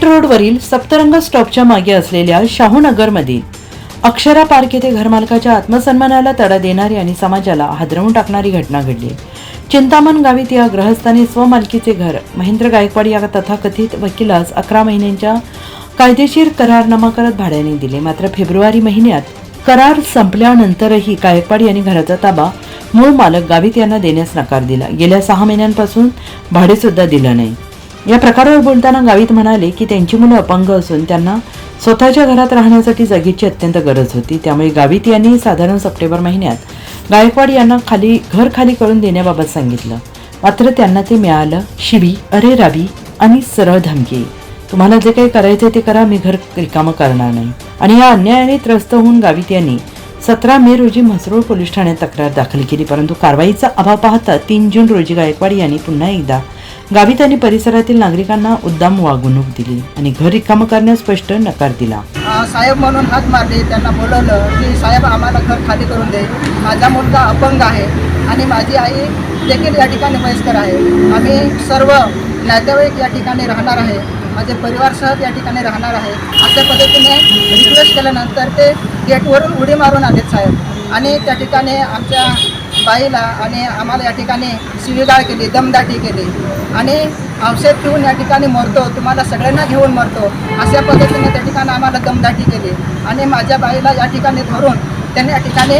पेठ रोडवरील सप्तरंग स्टॉपच्या मागे असलेल्या शाहूनगरमधील अक्षरा पार्क येथे घरमालकाच्या आत्मसन्मानाला तडा देणारी आणि समाजाला हादरवून टाकणारी घटना घडली. चिंतामण गावीत या ग्रहस्थाने स्वमालकीचे घर महेंद्र गायकवाड या तथाकथित वकिलास अकरा महिन्यांच्या कायदेशीर करारनामा करत भाड्याने दिले. मात्र फेब्रुवारी महिन्यात करार संपल्यानंतरही गायकवाड यांनी घराचा ताबा मूळ मालक गावित यांना देण्यास नकार दिला. गेल्या सहा महिन्यांपासून भाडेसुद्धा दिलं नाही. या प्रकारावर बोलताना गावित म्हणाले की त्यांची मुलं अपंग असून त्यांना स्वतःच्या घरात राहण्यासाठी जागेची अत्यंत गरज होती. त्यामुळे गावित यांनी साधारण सप्टेंबर महिन्यात गायकवाड यांना खाली घर खाली करून देण्याबाबत सांगितलं. मात्र त्यांना ते मिळालं शिवी अरे राबी आणि सरळ धमकी. तुम्हाला जे काही करायचे ते करा मी घर रिकामं करणार नाही. आणि या अन्यायाने त्रस्त होऊन गावित यांनी सतरा मे रोजी म्हसरूळ पोलीस ठाण्यात तक्रार दाखल केली. परंतु कारवाईचा अभाव पाहता तीन जून रोजी गायकवाड यांनी पुन्हा एकदा गावित आणि परिसरातील नागरिकांना उद्दाम वागणूक दिली आणि घर रिकामं करण्यास स्पष्ट नकार दिला. साहेब म्हणून हात मारले त्यांना बोलवलं की साहेब आम्हाला घर खाली करून दे. माझा मुलगा अपंग आहे आणि माझी आई देखील या ठिकाणी वयस्कर आहे. आम्ही सर्व नातेवाईक या ठिकाणी राहणार आहे. माझे परिवारसह या ठिकाणी राहणार आहे. अशा पद्धतीने रिक्वेस्ट केल्यानंतर ते गेटवरून उडी मारून आलेत साहेब. आणि त्या ठिकाणी आमच्या बाईला आणि आम्हाला या ठिकाणी शिवीगाळ केली दमदाटी केली. आणि औषध पिऊन या ठिकाणी मरतो तुम्हाला सगळ्यांना घेऊन मरतो अशा पद्धतीने त्या ठिकाणी आम्हाला दमदाटी केली. आणि माझ्या बाईला या ठिकाणी धरून त्यांनी या ठिकाणी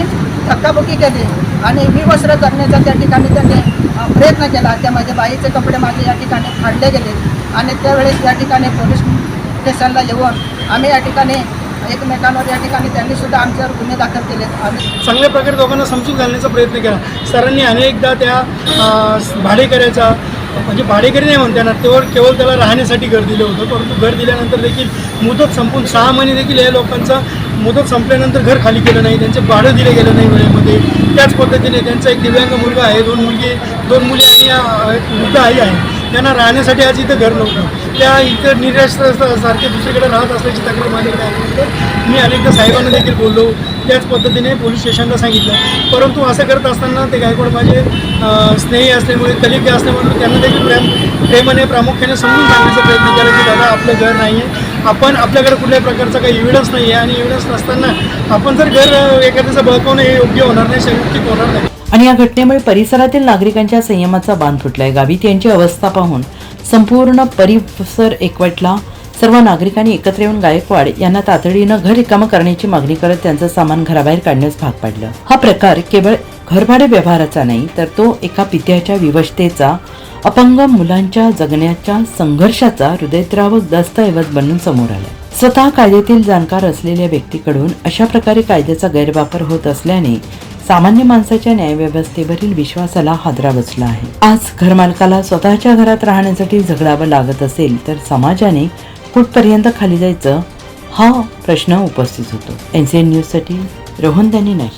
थक्काबुकी केली. आणि विवस्त्र करण्याचा त्या ठिकाणी त्यांनी प्रयत्न केला. त्या माझ्या बाईचे कपडे माझे या ठिकाणी फाडले गेले. आणि त्यावेळेस या ठिकाणी पोलीस स्टेशनला येऊन आम्ही या ठिकाणी एकमेकांवर या ठिकाणी त्यांनी सुद्धा आमच्यावर गुन्हे दाखल केले. आम्ही चांगल्या प्रकारे दोघांना समजून घालण्याचा प्रयत्न केला. सरांनी अनेकदा त्या भाडेकऱ्याचा म्हणजे भाडेकरी नाही म्हणता येणार तेव्हा केवळ त्याला राहण्यासाठी घर दिलं होतं परंतु घर दिल्यानंतर देखील मुदत संपून सहा महिने देखील या लोकांचा मुदत संपल्यानंतर घर खाली केलं नाही त्यांचे भाडं दिले गेलं नाही वेळेमध्ये. त्याच पद्धतीने त्यांचा एक दिव्यांग मुलगा आहे दोन मुलगी दोन मुली आणि एक वृद्ध आई आहे. त्यांना राहण्यासाठी आज इथं घर नव्हतं. त्या इथं निराश्रासारखे दुसरीकडे राहत असल्याची तक्रार माझ्याकडे आल्यानंतर मी अनेकदा साहेबांना देखील बोललो. त्याच पद्धतीने पोलीस स्टेशनला सांगितलं. परंतु असं करत असताना ते गायकवाड माझे स्नेही असल्यामुळे कलिक असल्यामुळे त्यांना देखील प्रेम प्रेमाने प्रामुख्याने समजून सांगण्याचा प्रयत्न केला की दादा आपलं घर नाही आहे आपण आपल्याकडे कुठल्याही प्रकारचा काही एव्हिडन्स नाही आहे आणि एव्हिडन्स नसताना आपण जर घर एखाद्याचं बळकवणं हे योग्य होणार नाही संयुक्तिक होणार नाही. आणि या घटनेमुळे परिसरातील नागरिकांच्या संयमाचा बांध फुटलाय. गावित यांची अवस्था पाहून संपूर्ण परिसर एकवटला. सर्व नागरिकांनी एकत्र येऊन गायकवाड यांना तातडीनं घर रिकामं करण्याची मागणी करत त्यांचं सामान घराबाहेर काढण्यास भाग पाडलं. हा प्रकार केवळ घरभाडे व्यवहाराचा नाही तर तो एका पित्याच्या विवशतेचा अपंग मुलांच्या जगण्याच्या संघर्षाचा हृदयद्रावक दस्तऐवज बनून समोर आला स्वतः कायद्यातील जाणकार असलेल्या व्यक्तीकडून अशा प्रकारे कायद्याचा गैरवापर होत असल्याने सामान्य माणसाच्या न्यायव्यवस्थेवरील विश्वासाला हादरा बसला आहे. आज घरमालकाला स्वतःच्या घरात राहण्यासाठी झगडावं लागत असेल तर समाजाने कुठपर्यंत खाली जायचं? हा प्रश्न उपस्थित होतो. एन जी एन न्यूजसाठी रोहन त्यांनी नाही